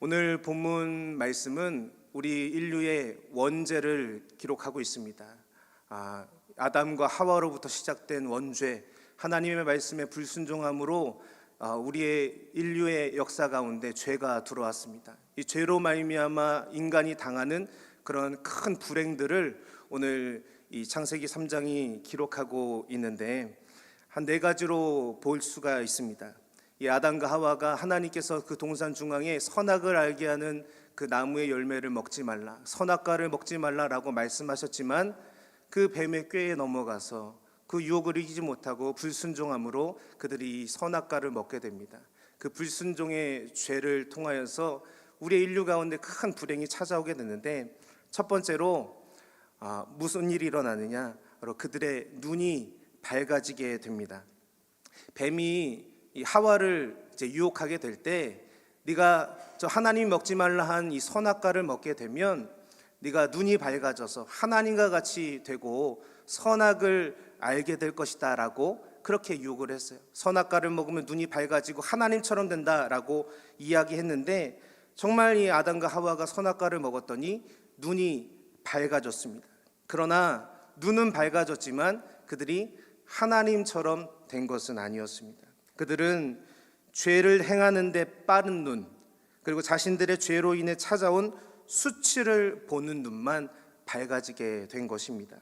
오늘 본문 말씀은 우리 인류의 원죄를 기록하고 있습니다. 아, 아담과 하와로부터 시작된 원죄, 하나님의 말씀에 불순종함으로 아, 우리의 인류의 역사 가운데 죄가 들어왔습니다. 이 죄로 말미암아 인간이 당하는 그런 큰 불행들을 오늘 이 창세기 3장이 기록하고 있는데 한 네 가지로 볼 수가 있습니다. 이 아담과 하와가 하나님께서 그 동산 중앙에 선악을 알게 하는 그 나무의 열매를 먹지 말라, 선악과를 먹지 말라라고 말씀하셨지만 그 뱀의 꾀에 넘어가서 그 유혹을 이기지 못하고 불순종함으로 그들이 이 선악과를 먹게 됩니다. 그 불순종의 죄를 통하여서 우리의 인류 가운데 큰 불행이 찾아오게 되는데 첫 번째로 아, 무슨 일이 일어나느냐? 바로 그들의 눈이 밝아지게 됩니다. 뱀이 이 하와를 이제 유혹하게 될 때 네가 저 하나님이 먹지 말라 한 이 선악과를 먹게 되면 네가 눈이 밝아져서 하나님과 같이 되고 선악을 알게 될 것이다라고 그렇게 유혹을 했어요. 선악과를 먹으면 눈이 밝아지고 하나님처럼 된다라고 이야기했는데 정말 이 아담과 하와가 선악과를 먹었더니 눈이 밝아졌습니다. 그러나 눈은 밝아졌지만 그들이 하나님처럼 된 것은 아니었습니다. 그들은 죄를 행하는데 빠른 눈, 그리고 자신들의 죄로 인해 찾아온 수치를 보는 눈만 밝아지게 된 것입니다.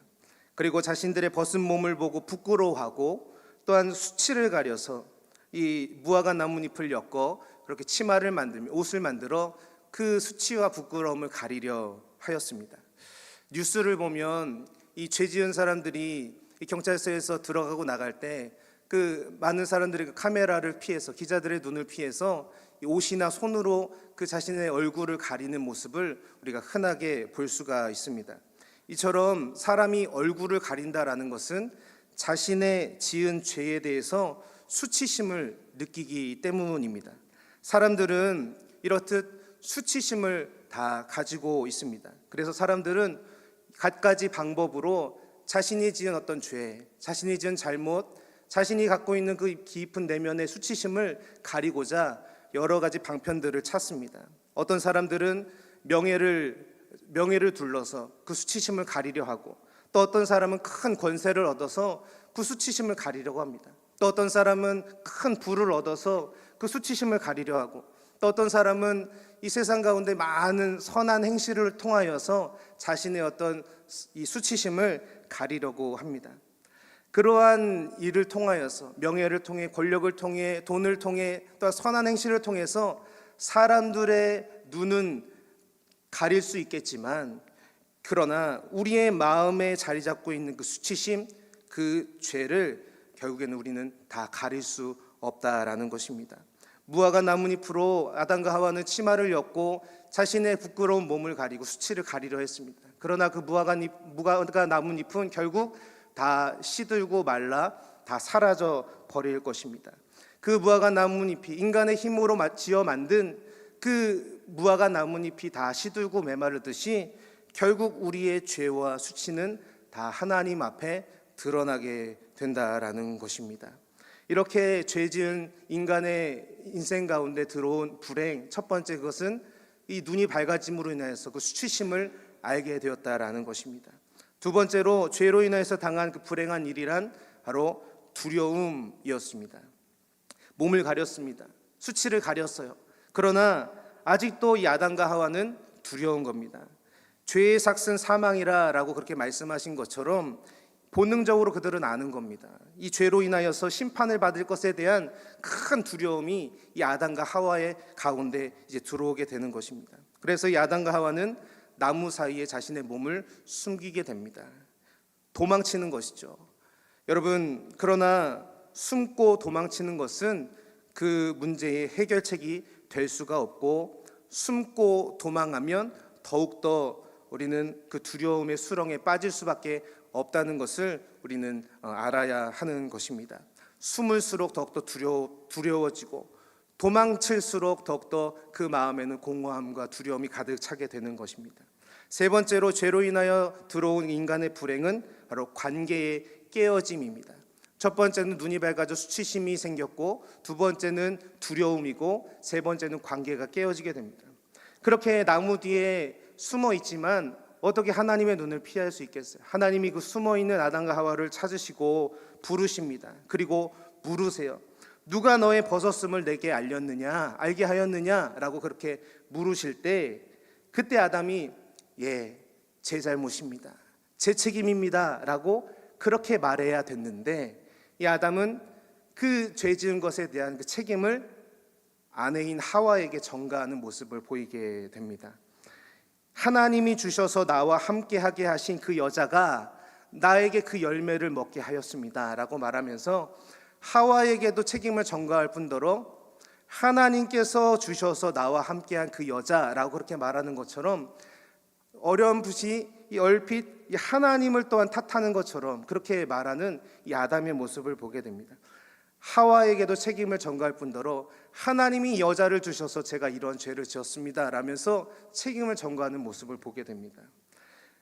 그리고 자신들의 벗은 몸을 보고 부끄러워하고 또한 수치를 가려서 이 무화과 나뭇잎을 엮어 그렇게 치마를 만들며 옷을 만들어 그 수치와 부끄러움을 가리려 하였습니다. 뉴스를 보면 이 죄지은 사람들이 이 경찰서에서 들어가고 나갈 때 그 많은 사람들이 그 카메라를 피해서 기자들의 눈을 피해서 이 옷이나 손으로 그 자신의 얼굴을 가리는 모습을 우리가 흔하게 볼 수가 있습니다. 이처럼 사람이 얼굴을 가린다라는 것은 자신의 지은 죄에 대해서 수치심을 느끼기 때문입니다. 사람들은 이렇듯 수치심을 다 가지고 있습니다. 그래서 사람들은 갖가지 방법으로 자신이 지은 어떤 죄, 자신이 지은 잘못, 자신이 갖고 있는 그 깊은 내면의 수치심을 가리고자 여러 가지 방편들을 찾습니다. 어떤 사람들은 명예를 명예를 둘러서 그 수치심을 가리려 하고 또 어떤 사람은 큰 권세를 얻어서 그 수치심을 가리려고 합니다. 또 어떤 사람은 큰 부를 얻어서 그 수치심을 가리려 하고 또 어떤 사람은 이 세상 가운데 많은 선한 행실을 통하여서 자신의 어떤 이 수치심을 가리려고 합니다. 그러한 일을 통하여서 명예를 통해 권력을 통해 돈을 통해 또 선한 행실을 통해서 사람들의 눈은 가릴 수 있겠지만 그러나 우리의 마음에 자리 잡고 있는 그 수치심 그 죄를 결국에는 우리는 다 가릴 수 없다라는 것입니다. 무화과 나뭇잎으로 아담과 하와는 치마를 엮고 자신의 부끄러운 몸을 가리고 수치를 가리려 했습니다. 그러나 그 무화과, 나뭇잎은 결국 다 시들고 말라 다 사라져 버릴 것입니다. 그 무화과 나뭇잎이 인간의 힘으로 지어 만든 그 무화과 나뭇잎이 다 시들고 메마르듯이 결국 우리의 죄와 수치는 다 하나님 앞에 드러나게 된다라는 것입니다. 이렇게 죄 지은 인간의 인생 가운데 들어온 불행 첫 번째 그것은 이 눈이 밝아짐으로 인해서 그 수치심을 알게 되었다라는 것입니다. 두 번째로 죄로 인해서 당한 그 불행한 일이란 바로 두려움이었습니다. 몸을 가렸습니다. 수치를 가렸어요. 그러나 아직도 이 아담과 하와는 두려운 겁니다. 죄의 삭은 사망이라라고 그렇게 말씀하신 것처럼 본능적으로 그들은 아는 겁니다. 이 죄로 인하여서 심판을 받을 것에 대한 큰 두려움이 이 아담과 하와의 가운데 이제 들어오게 되는 것입니다. 그래서 이 아담과 하와는 나무 사이에 자신의 몸을 숨기게 됩니다. 도망치는 것이죠. 여러분, 그러나 숨고 도망치는 것은 그 문제의 해결책이 될 수가 없고 숨고 도망하면 더욱더 우리는 그 두려움의 수렁에 빠질 수밖에 없다는 것을 우리는 어, 알아야 하는 것입니다. 숨을수록 더욱더 두려워, 두려워지고 도망칠수록 더욱더 그 마음에는 공허함과 두려움이 가득 차게 되는 것입니다. 세 번째로 죄로 인하여 들어온 인간의 불행은 바로 관계의 깨어짐입니다. 첫 번째는 눈이 밝아져 수치심이 생겼고 두 번째는 두려움이고 세 번째는 관계가 깨어지게 됩니다. 그렇게 나무 뒤에 숨어 있지만 어떻게 하나님의 눈을 피할 수 있겠어요? 하나님이 그 숨어 있는 아담과 하와를 찾으시고 부르십니다. 그리고 물으세요. 누가 너의 벗었음을 내게 알렸느냐, 알게 하였느냐라고 그렇게 물으실 때 그때 아담이 예, 제 잘못입니다. 제 책임입니다라고 그렇게 말해야 됐는데 이 아담은 그 죄 지은 것에 대한 그 책임을 아내인 하와에게 전가하는 모습을 보이게 됩니다. 하나님이 주셔서 나와 함께 하게 하신 그 여자가 나에게 그 열매를 먹게 하였습니다라고 말하면서 하와에게도 책임을 전가할 뿐더러 하나님께서 주셔서 나와 함께한 그 여자라고 그렇게 말하는 것처럼 어렴풋이 이 얼핏 이 하나님을 또한 탓하는 것처럼 그렇게 말하는 이 아담의 모습을 보게 됩니다. 하와에게도 책임을 전가할 뿐더러 하나님이 여자를 주셔서 제가 이런 죄를 지었습니다. 라면서 책임을 전가하는 모습을 보게 됩니다.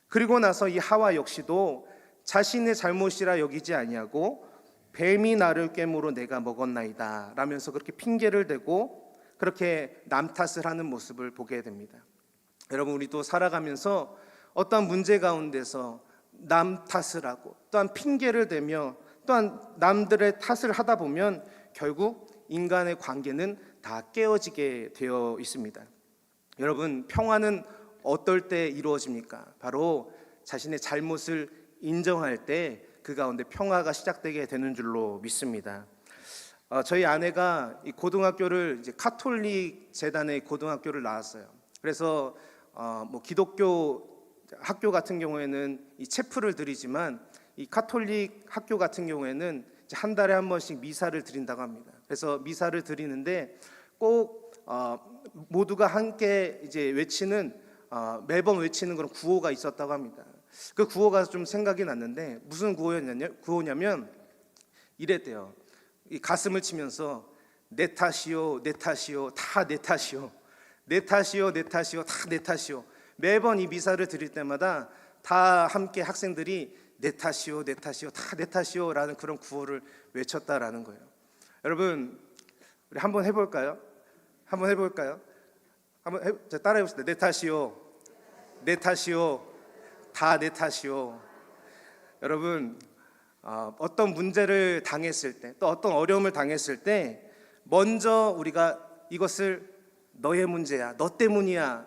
그리고 나서 이 하와 역시도 자신의 잘못이라 여기지 아니하고 뱀이 나를 깨물어 내가 먹었나이다 라면서 그렇게 핑계를 대고 그렇게 남 탓을 하는 모습을 보게 됩니다. 여러분 우리도 살아가면서 어떤 문제 가운데서 남 탓을 하고 또한 핑계를 대며 또한 남들의 탓을 하다 보면 결국 인간의 관계는 다 깨어지게 되어 있습니다. 여러분 평화는 어떨 때 이루어집니까? 바로 자신의 잘못을 인정할 때 그 가운데 평화가 시작되게 되는 줄로 믿습니다. 어, 저희 아내가 이 고등학교를 이제 카톨릭 재단의 고등학교를 나왔어요. 그래서 어, 뭐 기독교 학교 같은 경우에는 이 체프를 드리지만 이 카톨릭 학교 같은 경우에는 한 달에 한 번씩 미사를 드린다고 합니다. 그래서 미사를 드리는데 꼭 어, 모두가 함께 이제 외치는 어, 매번 외치는 그런 구호가 있었다고 합니다. 그 구호가 좀 생각이 났는데 무슨 구호였냐면 구호냐면 이랬대요. 이 가슴을 치면서 내 탓이요, 내 탓이요, 다 내 탓이요, 내 탓이요, 내 탓이요, 다 내 탓이요. 매번 이 미사를 드릴 때마다 다 함께 학생들이 내 탓이요, 내 탓이요, 다 내 탓이요라는 그런 구호를 외쳤다라는 거예요. 여러분, 우리 한번 해볼까요? 한번 해볼까요? 한번 해, 자, 따라해봅시다. 내 탓이요, 내 탓이요, 다 내 탓이요. 여러분, 어, 어떤 문제를 당했을 때, 또 어떤 어려움을 당했을 때, 먼저 우리가 이것을 너의 문제야, 너 때문이야,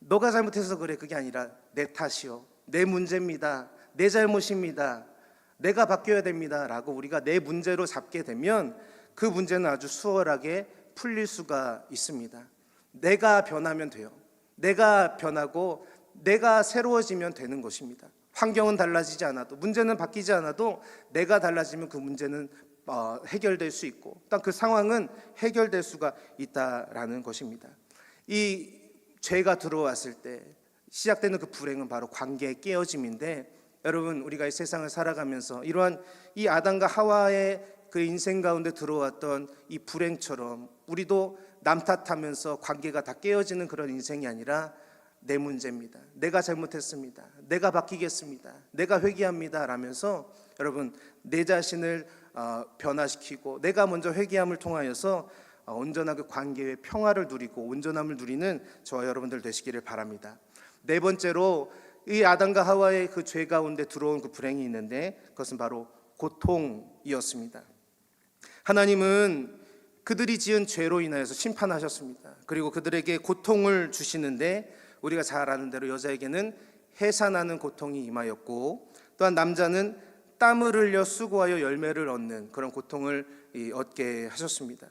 너가 잘못해서 그래 그게 아니라 내 탓이요, 내 문제입니다, 내 잘못입니다, 내가 바뀌어야 됩니다라고 우리가 내 문제로 잡게 되면 그 문제는 아주 수월하게 풀릴 수가 있습니다. 내가 변하면 돼요. 내가 변하고 내가 새로워지면 되는 것입니다. 환경은 달라지지 않아도 문제는 바뀌지 않아도 내가 달라지면 그 문제는 어, 해결될 수 있고 또그 상황은 해결될 수가 있다라는 것입니다. 이 죄가 들어왔을 때 시작되는 그 불행은 바로 관계의 깨어짐인데 여러분 우리가 이 세상을 살아가면서 이러한 이 아담과 하와의 그 인생 가운데 들어왔던 이 불행처럼 우리도 남 탓하면서 관계가 다 깨어지는 그런 인생이 아니라 내 문제입니다. 내가 잘못했습니다. 내가 바뀌겠습니다. 내가 회개합니다. 라면서 여러분 내 자신을 어, 변화시키고 내가 먼저 회개함을 통하여서 어, 온전한 그 관계의 평화를 누리고 온전함을 누리는 저와 여러분들 되시기를 바랍니다. 네 번째로 이 아담과 하와의 그 죄 가운데 들어온 그 불행이 있는데 그것은 바로 고통이었습니다. 하나님은 그들이 지은 죄로 인하여서 심판하셨습니다. 그리고 그들에게 고통을 주시는데 우리가 잘 아는 대로 여자에게는 해산하는 고통이 임하였고 또한 남자는 땀을 흘려 수고하여 열매를 얻는 그런 고통을 얻게 하셨습니다.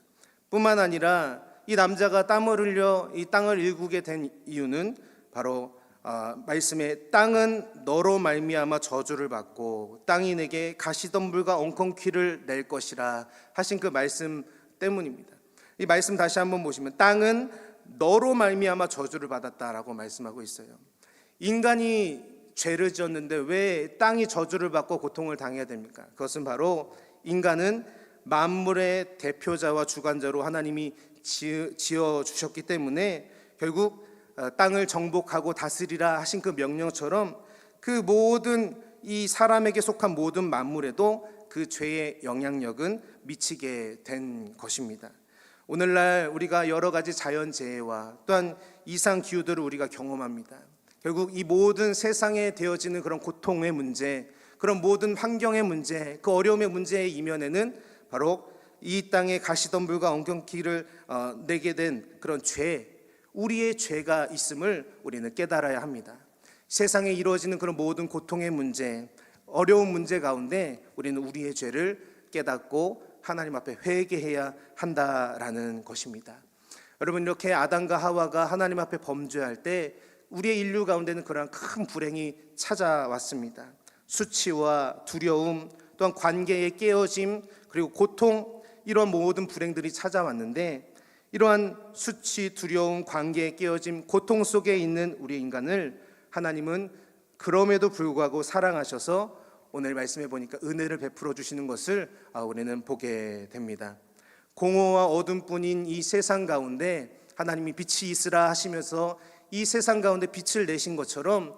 뿐만 아니라 이 남자가 땀을 흘려 이 땅을 일구게 된 이유는 바로 아, 말씀에 땅은 너로 말미암아 저주를 받고 땅이 내게 가시덤불과 엉겅퀴를 낼 것이라 하신 그 말씀 때문입니다. 이 말씀 다시 한번 보시면 땅은 너로 말미암아 저주를 받았다라고 말씀하고 있어요. 인간이 죄를 지었는데 왜 땅이 저주를 받고 고통을 당해야 됩니까? 그것은 바로 인간은 만물의 대표자와 주관자로 하나님이 지어 주셨기 때문에 결국 어, 땅을 정복하고 다스리라 하신 그 명령처럼 그 모든 이 사람에게 속한 모든 만물에도 그 죄의 영향력은 미치게 된 것입니다. 오늘날 우리가 여러 가지 자연 재해와 또한 이상 기후들을 우리가 경험합니다. 결국 이 모든 세상에 되어지는 그런 고통의 문제, 그런 모든 환경의 문제, 그 어려움의 문제의 이면에는 바로 이 땅에 가시덤불과 엉겅퀴를 어, 내게 된 그런 죄, 우리의 죄가 있음을 우리는 깨달아야 합니다. 세상에 이루어지는 그런 모든 고통의 문제, 어려운 문제 가운데 우리는 우리의 죄를 깨닫고 하나님 앞에 회개해야 한다라는 것입니다. 여러분 이렇게 아담과 하와가 하나님 앞에 범죄할 때 우리의 인류 가운데는 그러한 큰 불행이 찾아왔습니다. 수치와 두려움 또한 관계의 깨어짐 그리고 고통 이런 모든 불행들이 찾아왔는데 이러한 수치, 두려움, 관계의 깨어짐, 고통 속에 있는 우리 인간을 하나님은 그럼에도 불구하고 사랑하셔서 오늘 말씀해 보니까 은혜를 베풀어 주시는 것을 아, 우리는 보게 됩니다. 공허와 어둠뿐인 이 세상 가운데 하나님이 빛이 있으라 하시면서 이 세상 가운데 빛을 내신 것처럼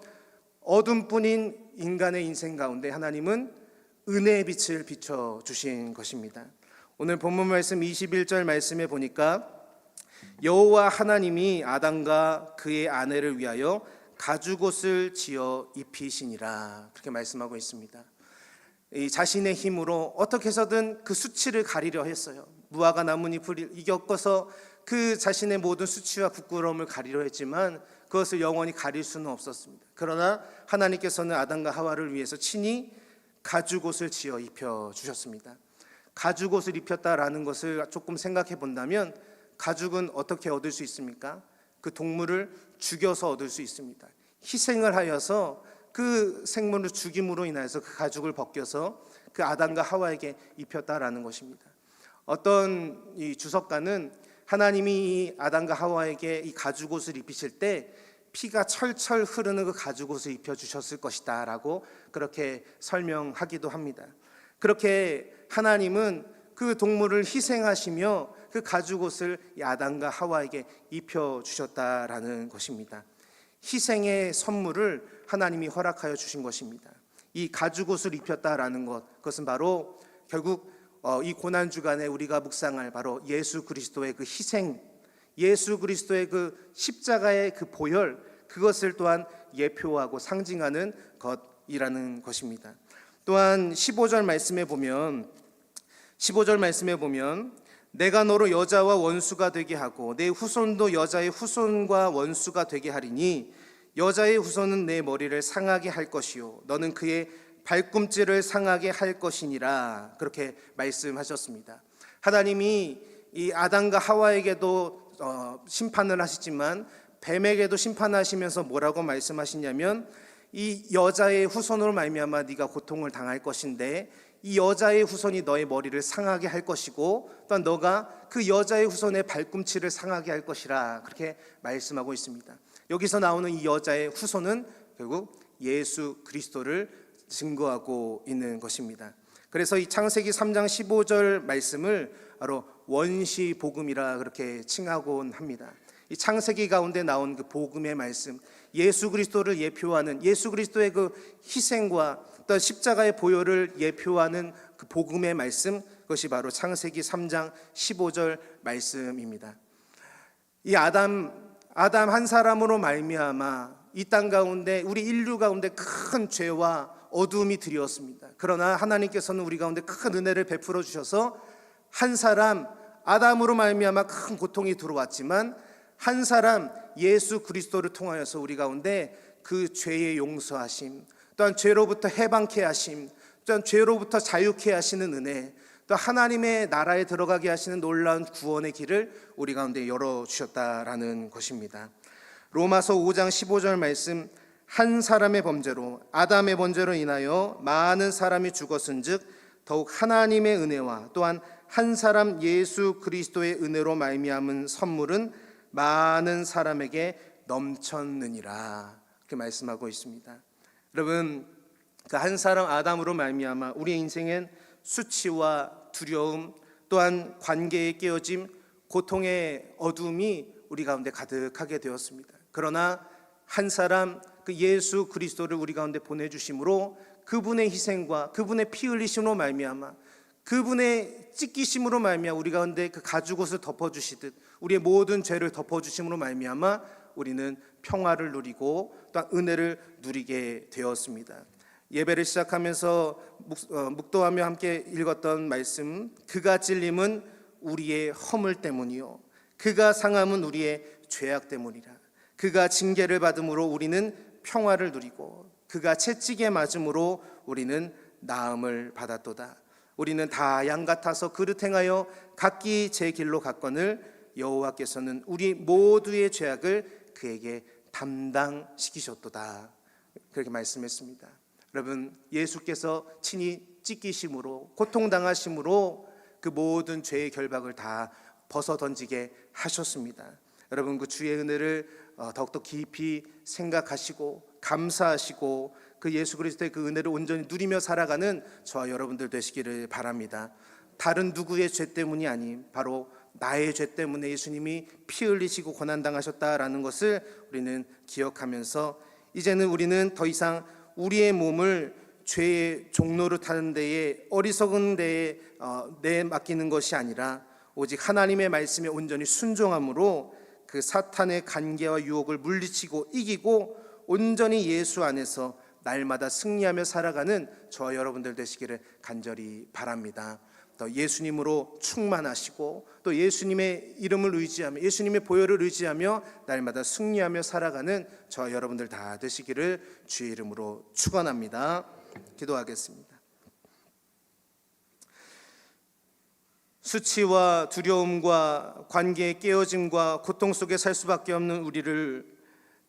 어둠뿐인 인간의 인생 가운데 하나님은 은혜의 빛을 비춰 주신 것입니다. 오늘 본문 말씀 21절 말씀에 보니까 여호와 하나님이 아담과 그의 아내를 위하여 가죽옷을 지어 입히시니라 그렇게 말씀하고 있습니다. 이 자신의 힘으로 어떻게 해서든 그 수치를 가리려 했어요. 무화과 나뭇잎을 이겨서 그 자신의 모든 수치와 부끄러움을 가리려 했지만 그것을 영원히 가릴 수는 없었습니다. 그러나 하나님께서는 아담과 하와를 위해서 친히 가죽옷을 지어 입혀 주셨습니다. 가죽옷을 입혔다라는 것을 조금 생각해 본다면 가죽은 어떻게 얻을 수 있습니까? 그 동물을 죽여서 얻을 수 있습니다. 희생을 하여서 그 생물을 죽임으로 인해서 그 가죽을 벗겨서 그 아담과 하와에게 입혔다라는 것입니다. 어떤 이 주석가는 하나님이 이 아담과 하와에게 이 가죽 옷을 입히실 때 피가 철철 흐르는 그 가죽 옷을 입혀 주셨을 것이다라고 그렇게 설명하기도 합니다. 그렇게 하나님은 그 동물을 희생하시며 그 가죽 옷을 이 아담과 하와에게 입혀 주셨다라는 것입니다. 희생의 선물을 하나님이 허락하여 주신 것입니다. 이 가죽 옷을 입혔다라는 것, 그것은 바로 결국 어, 이 고난 주간에 우리가 묵상할 바로 예수 그리스도의 그 희생, 예수 그리스도의 그 십자가의 그 보혈, 그것을 또한 예표하고 상징하는 것이라는 것입니다. 또한 15절 말씀에 보면 15절 말씀에 보면 내가 너로 여자와 원수가 되게 하고 내 후손도 여자의 후손과 원수가 되게 하리니 여자의 후손은 내 머리를 상하게 할 것이요 너는 그의 발꿈치를 상하게 할 것이니라 그렇게 말씀하셨습니다. 하나님이 이 아담과 하와에게도 어, 심판을 하시지만 뱀에게도 심판하시면서 뭐라고 말씀하시냐면 이 여자의 후손으로 말미암아 네가 고통을 당할 것인데 이 여자의 후손이 너의 머리를 상하게 할 것이고 또한 너가 그 여자의 후손의 발꿈치를 상하게 할 것이라 그렇게 말씀하고 있습니다. 여기서 나오는 이 여자의 후손은 결국 예수 그리스도를 증거하고 있는 것입니다. 그래서 이 창세기 3장 15절 말씀을 바로 원시 복음이라 그렇게 칭하곤 합니다. 이 창세기 가운데 나온 그 복음의 말씀, 예수 그리스도를 예표하는 예수 그리스도의 그 희생과 또 십자가의 보혈을 예표하는 그 복음의 말씀, 그것이 바로 창세기 3장 15절 말씀입니다. 이 아담 아담 한 사람으로 말미암아 이 땅 가운데 우리 인류 가운데 큰 죄와 어둠이 드리웠습니다. 그러나 하나님께서는 우리 가운데 큰 은혜를 베풀어 주셔서 한 사람 아담으로 말미암아 큰 고통이 들어왔지만 한 사람 예수 그리스도를 통하여서 우리 가운데 그 죄의 용서하심, 또한 죄로부터 해방케 하심, 또한 죄로부터 자유케 하시는 은혜, 또 하나님의 나라에 들어가게 하시는 놀라운 구원의 길을 우리 가운데 열어 주셨다라는 것입니다. 로마서 5장 15절 말씀 한 사람의 범죄로 아담의 범죄로 인하여 많은 사람이 죽었은즉 더욱 하나님의 은혜와 또한 한 사람 예수 그리스도의 은혜로 말미암은 선물은 많은 사람에게 넘쳤느니라 그렇게 말씀하고 있습니다. 여러분 그 한 사람 아담으로 말미암아 우리 인생엔 수치와 두려움 또한 관계의 깨어짐 고통의 어둠이 우리 가운데 가득하게 되었습니다. 그러나 한 사람 그 예수 그리스도를 우리 가운데 보내 주심으로 그분의 희생과 그분의 피 흘리심으로 말미암아 그분의 찢기심으로 말미암아 우리 가운데 그 가죽옷을 덮어 주시듯 우리의 모든 죄를 덮어 주심으로 말미암아 우리는 평화를 누리고 또한 은혜를 누리게 되었습니다. 예배를 시작하면서 묵- 어, 묵도하며 함께 읽었던 말씀 그가 찔림은 우리의 허물 때문이요. 그가 상함은 우리의 죄악 때문이라. 그가 징계를 받음으로 우리는 평화를 누리고 그가 채찍에 맞음으로 우리는 나음을 받았도다. 우리는 다 양 같아서 그릇 행하여 각기 제 길로 갔거늘 여호와께서는 우리 모두의 죄악을 그에게 담당시키셨도다 그렇게 말씀했습니다. 여러분 예수께서 친히 찢기심으로 고통당하심으로 그 모든 죄의 결박을 다 벗어 던지게 하셨습니다. 여러분 그 주의 은혜를 어, 더욱더 깊이 생각하시고 감사하시고 그 예수 그리스도의 그 은혜를 온전히 누리며 살아가는 저와 여러분들 되시기를 바랍니다. 다른 누구의 죄 때문이 아닌 바로 나의 죄 때문에 예수님이 피 흘리시고 고난 당하셨다라는 것을 우리는 기억하면서 이제는 우리는 더 이상 우리의 몸을 죄의 종로를 타는 데에 어리석은 데에 어, 내 맡기는 것이 아니라 오직 하나님의 말씀에 온전히 순종함으로 그 사탄의 간계와 유혹을 물리치고 이기고 온전히 예수 안에서 날마다 승리하며 살아가는 저와 여러분들 되시기를 간절히 바랍니다. 또 예수님으로 충만하시고 또 예수님의 이름을 의지하며 예수님의 보혈을 의지하며 날마다 승리하며 살아가는 저와 여러분들 다 되시기를 주의 이름으로 축원합니다. 기도하겠습니다. 수치와 두려움과 관계의 깨어짐과 고통 속에 살 수밖에 없는 우리를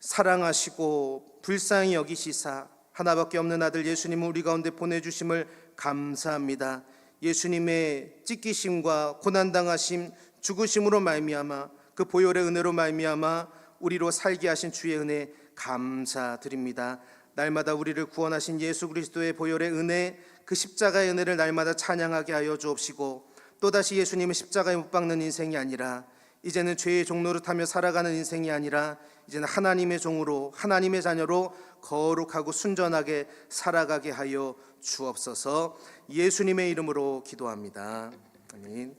사랑하시고 불쌍히 여기시사 하나밖에 없는 아들 예수님을 우리 가운데 보내주심을 감사합니다. 예수님의 찢기심과 고난당하심, 죽으심으로 말미암아 그 보혈의 은혜로 말미암아 우리로 살게 하신 주의 은혜 감사드립니다. 날마다 우리를 구원하신 예수 그리스도의 보혈의 은혜, 그 십자가의 은혜를 날마다 찬양하게 하여 주옵시고 또다시 예수님의 십자가에 못 박는 인생이 아니라 이제는 죄의 종로를 타며 살아가는 인생이 아니라 이제는 하나님의 종으로 하나님의 자녀로 거룩하고 순전하게 살아가게 하여 주옵소서 예수님의 이름으로 기도합니다. 아멘.